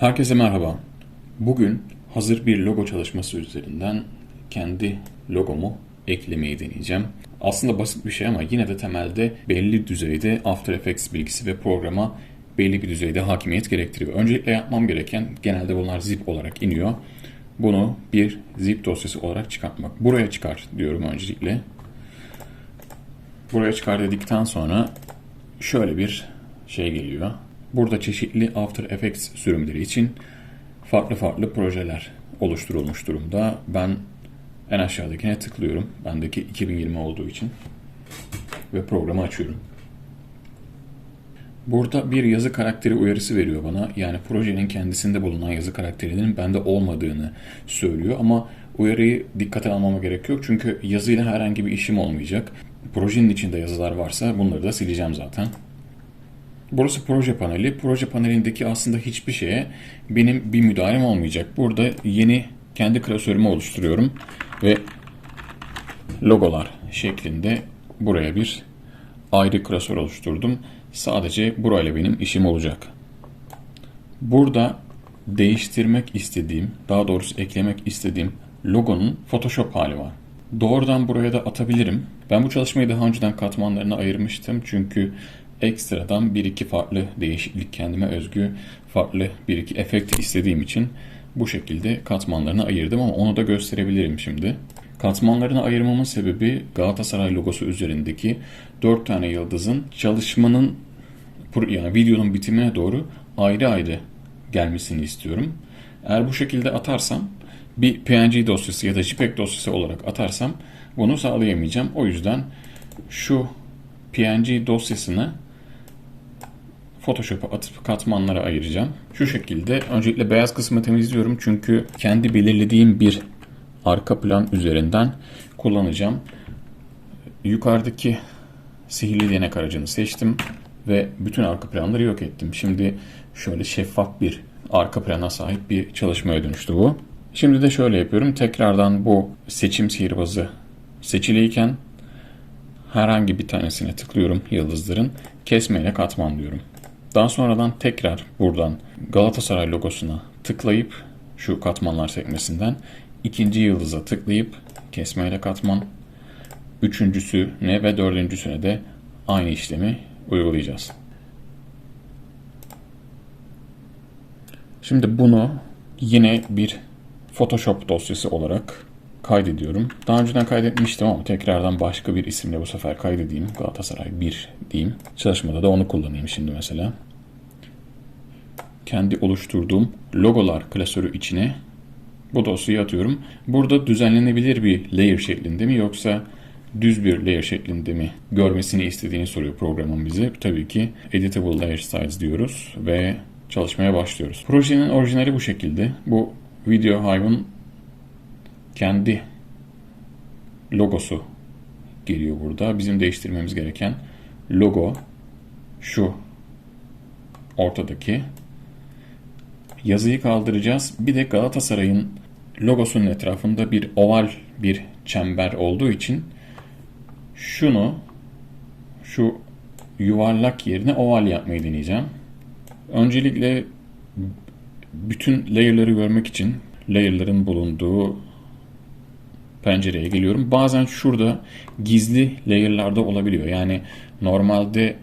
Herkese merhaba. Bugün hazır bir logo çalışması üzerinden kendi logomu eklemeyi deneyeceğim. Aslında basit bir şey ama yine de temelde belli düzeyde After Effects bilgisi ve programa belli bir düzeyde hakimiyet gerektiriyor. Öncelikle yapmam gereken genelde bunlar zip olarak iniyor. Bunu bir zip dosyası olarak çıkartmak. Buraya çıkar diyorum öncelikle. Buraya çıkar dedikten sonra şöyle bir şey geliyor. Burada çeşitli After Effects sürümleri için farklı farklı projeler oluşturulmuş durumda. Ben en aşağıdakine tıklıyorum. Bendeki 2020 olduğu için. Ve programı açıyorum. Burada bir yazı karakteri uyarısı veriyor bana. Yani projenin kendisinde bulunan yazı karakterinin bende olmadığını söylüyor. Ama uyarıyı dikkate almama gerek yok. Çünkü yazıyla herhangi bir işim olmayacak. Projenin içinde yazılar varsa bunları da sileceğim zaten. Burası proje paneli. Proje panelindeki aslında hiçbir şeye benim bir müdahalem olmayacak. Burada yeni kendi klasörümü oluşturuyorum ve logolar şeklinde buraya bir ayrı klasör oluşturdum. Sadece burayla benim işim olacak. Burada değiştirmek istediğim, daha doğrusu eklemek istediğim logonun Photoshop hali var. Doğrudan buraya da atabilirim. Ben bu çalışmayı daha önceden katmanlarına ayırmıştım. Çünkü ekstradan bir iki farklı değişiklik kendime özgü farklı bir iki efekt istediğim için bu şekilde katmanlarını ayırdım ama onu da gösterebilirim şimdi. Katmanlarını ayırmamın sebebi Galatasaray logosu üzerindeki 4 tane yıldızın çalışmanın yani videonun bitimine doğru ayrı ayrı gelmesini istiyorum. Eğer bu şekilde atarsam bir PNG dosyası ya da JPEG dosyası olarak atarsam bunu sağlayamayacağım. O yüzden şu PNG dosyasını Photoshop'a atıp katmanlara ayıracağım. Şu şekilde öncelikle beyaz kısmı temizliyorum çünkü kendi belirlediğim bir arka plan üzerinden kullanacağım. Yukarıdaki sihirli değnek aracını seçtim ve bütün arka planları yok ettim. Şimdi şöyle şeffaf bir arka plana sahip bir çalışmaya dönüştü bu. Şimdi de şöyle yapıyorum. Tekrardan bu seçim sihirbazı seçiliyken herhangi bir tanesine tıklıyorum yıldızların. Kesmeyle katman diyorum. Daha sonradan tekrar buradan Galatasaray logosuna tıklayıp şu katmanlar sekmesinden ikinci yıldıza tıklayıp kesmeyle katman üçüncüsüne ve dördüncüsüne de aynı işlemi uygulayacağız. Şimdi bunu yine bir Photoshop dosyası olarak kaydediyorum. Daha önceden kaydetmiştim ama tekrardan başka bir isimle bu sefer kaydedeyim. Galatasaray 1 diyeyim. Çalışmada da onu kullanayım şimdi mesela. Kendi oluşturduğum logolar klasörü içine bu dosyayı atıyorum. Burada düzenlenebilir bir layer şeklinde mi yoksa düz bir layer şeklinde mi görmesini istediğini soruyor programın bize. Tabii ki Editable Layer Styles diyoruz ve çalışmaya başlıyoruz. Projenin orijinali bu şekilde. Bu Video Hive'ın kendi logosu geliyor burada. Bizim değiştirmemiz gereken logo şu ortadaki. Yazıyı kaldıracağız. Bir de Galatasaray'ın logosunun etrafında bir oval bir çember olduğu için şunu şu yuvarlak yerine oval yapmayı deneyeceğim. Öncelikle bütün layer'ları görmek için layer'ların bulunduğu pencereye geliyorum. Bazen şurada gizli layer'larda olabiliyor. Yani normalde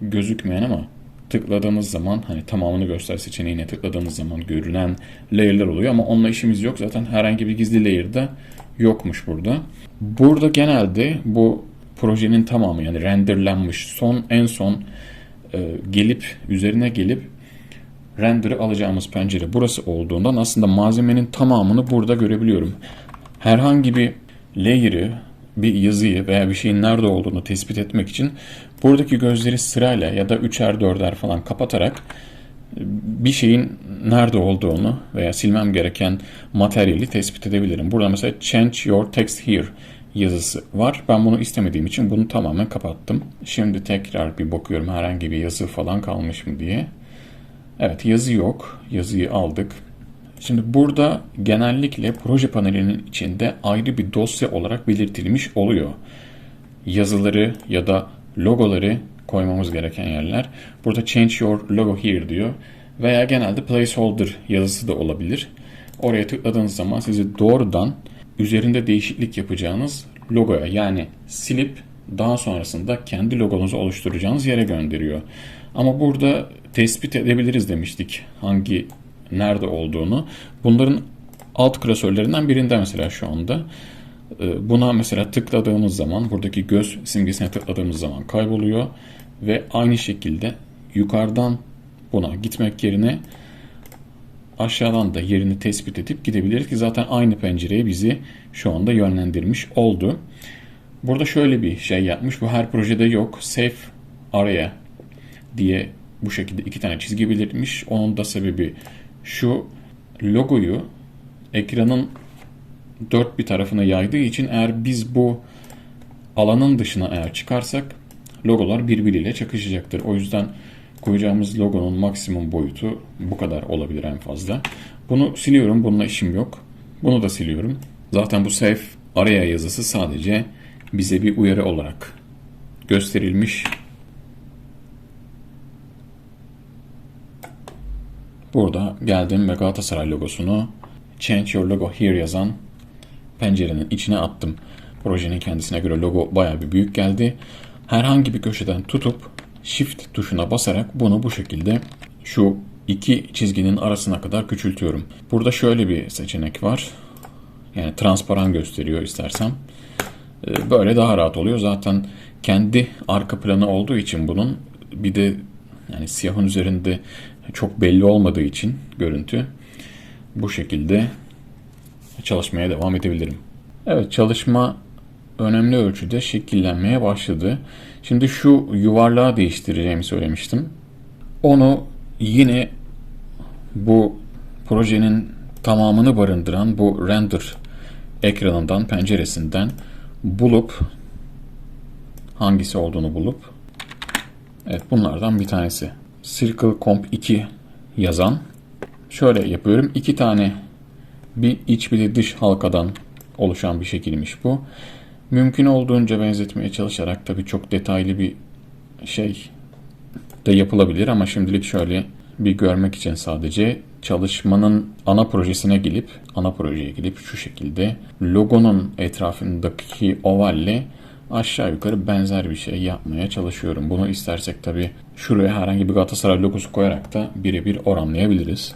gözükmeyen ama tıkladığımız zaman hani tamamını göster seçeneğine tıkladığımız zaman görünen layer'lar oluyor ama onunla işimiz yok. Zaten herhangi bir gizli layer'da yokmuş burada. Burada genelde bu projenin tamamı yani renderlenmiş son en son e, gelip üzerine gelip render'ı alacağımız pencere burası olduğundan aslında malzemenin tamamını burada görebiliyorum. Herhangi bir layer'ı, bir yazıyı veya bir şeyin nerede olduğunu tespit etmek için buradaki gözleri sırayla ya da üçer dörder falan kapatarak bir şeyin nerede olduğunu veya silmem gereken materyali tespit edebilirim. Burada mesela change your text here yazısı var. Ben bunu istemediğim için bunu tamamen kapattım. Şimdi tekrar bir bakıyorum herhangi bir yazı falan kalmış mı diye. Evet yazı yok. Yazıyı aldık. Şimdi burada genellikle proje panelinin içinde ayrı bir dosya olarak belirtilmiş oluyor. Yazıları ya da logoları koymamız gereken yerler. Burada change your logo here diyor. Veya genelde placeholder yazısı da olabilir. Oraya tıkladığınız zaman sizi doğrudan üzerinde değişiklik yapacağınız logoya yani silip daha sonrasında kendi logonuzu oluşturacağınız yere gönderiyor. Ama burada tespit edebiliriz demiştik hangi nerede olduğunu. Bunların alt klasörlerinden birinde mesela şu anda. Ee, Buna mesela tıkladığımız zaman buradaki göz simgesine tıkladığımız zaman kayboluyor ve aynı şekilde yukarıdan buna gitmek yerine aşağıdan da yerini tespit edip gidebiliriz ki zaten aynı pencereye bizi şu anda yönlendirmiş oldu. Burada şöyle bir şey yapmış. Bu her projede yok. Save Area diye bu şekilde iki tane çizgi belirtmiş. Onun da sebebi şu logoyu ekranın dört bir tarafına yaydığı için eğer biz bu alanın dışına eğer çıkarsak logolar birbiriyle çakışacaktır. O yüzden koyacağımız logonun maksimum boyutu bu kadar olabilir en fazla. Bunu siliyorum. Bununla işim yok. Bunu da siliyorum. Zaten bu save araya yazısı sadece bize bir uyarı olarak gösterilmiş. Burada geldim ve Galatasaray logosunu Change Your Logo Here yazan pencerenin içine attım. Projenin kendisine göre logo bayağı bir büyük geldi. Herhangi bir köşeden tutup Shift tuşuna basarak bunu bu şekilde şu iki çizginin arasına kadar küçültüyorum. Burada şöyle bir seçenek var. Yani transparan gösteriyor istersem. Ee, Böyle daha rahat oluyor. Zaten kendi arka planı olduğu için bunun bir de yani siyahın üzerinde çok belli olmadığı için görüntü bu şekilde çalışmaya devam edebilirim. Evet çalışma önemli ölçüde şekillenmeye başladı. Şimdi şu yuvarlağı değiştireceğimi söylemiştim. Onu yine bu projenin tamamını barındıran bu render ekranından, penceresinden bulup hangisi olduğunu bulup evet bunlardan bir tanesi. Circle Comp 2 yazan şöyle yapıyorum. iki tane bir iç bir de dış halkadan oluşan bir şekilmiş bu. Mümkün olduğunca benzetmeye çalışarak tabii çok detaylı bir şey de yapılabilir ama şimdilik şöyle bir görmek için sadece çalışmanın ana projesine gelip ana projeye gelip şu şekilde logonun etrafındaki ovalle aşağı yukarı benzer bir şey yapmaya çalışıyorum. Bunu istersek tabii şuraya herhangi bir Galatasaray logosu koyarak da birebir oranlayabiliriz.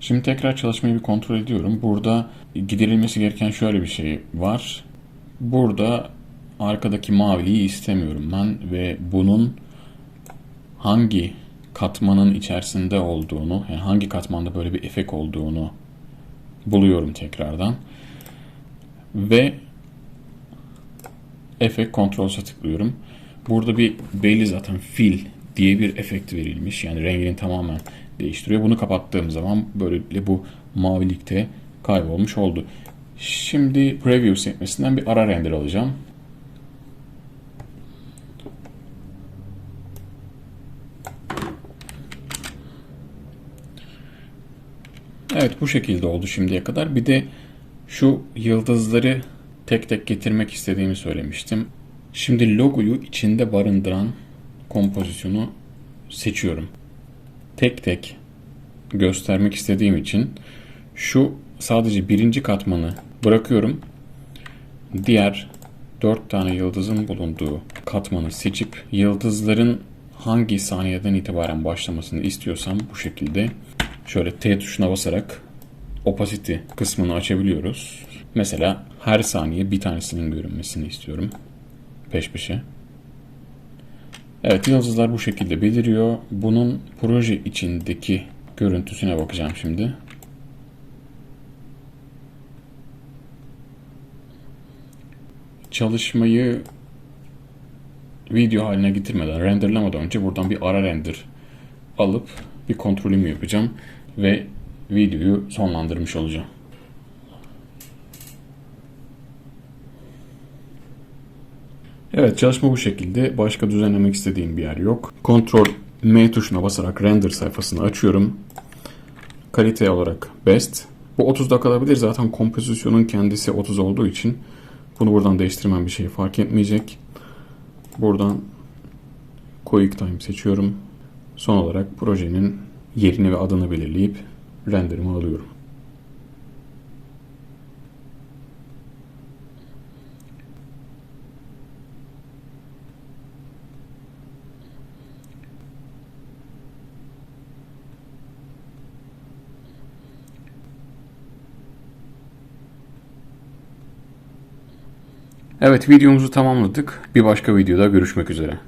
Şimdi tekrar çalışmayı bir kontrol ediyorum. Burada giderilmesi gereken şöyle bir şey var. Burada arkadaki maviliği istemiyorum ben ve bunun hangi katmanın içerisinde olduğunu, yani hangi katmanda böyle bir efekt olduğunu buluyorum tekrardan. Ve efekt kontrolse tıklıyorum. Burada bir belli zaten fill diye bir efekt verilmiş. Yani rengini tamamen değiştiriyor. Bunu kapattığım zaman böylelikle bu mavilikte kaybolmuş oldu. Şimdi preview sekmesinden bir ara render alacağım. Evet bu şekilde oldu şimdiye kadar. Bir de şu yıldızları tek tek getirmek istediğimi söylemiştim. Şimdi logoyu içinde barındıran kompozisyonu seçiyorum. Tek tek göstermek istediğim için şu sadece birinci katmanı bırakıyorum. Diğer dört tane yıldızın bulunduğu katmanı seçip yıldızların hangi saniyeden itibaren başlamasını istiyorsam bu şekilde şöyle T tuşuna basarak opacity kısmını açabiliyoruz. Mesela her saniye bir tanesinin görünmesini istiyorum. Peş peşe. Evet yıldızlar bu şekilde beliriyor. Bunun proje içindeki görüntüsüne bakacağım şimdi. Çalışmayı video haline getirmeden, renderlamadan önce buradan bir ara render alıp bir kontrolümü yapacağım ve videoyu sonlandırmış olacağım. Evet çalışma bu şekilde. Başka düzenlemek istediğim bir yer yok. Ctrl M tuşuna basarak render sayfasını açıyorum. Kalite olarak best. Bu 30'da kalabilir. Zaten kompozisyonun kendisi 30 olduğu için bunu buradan değiştirmem bir şey fark etmeyecek. Buradan Quick Time seçiyorum. Son olarak projenin yerini ve adını belirleyip renderimi alıyorum. Evet videomuzu tamamladık. Bir başka videoda görüşmek üzere.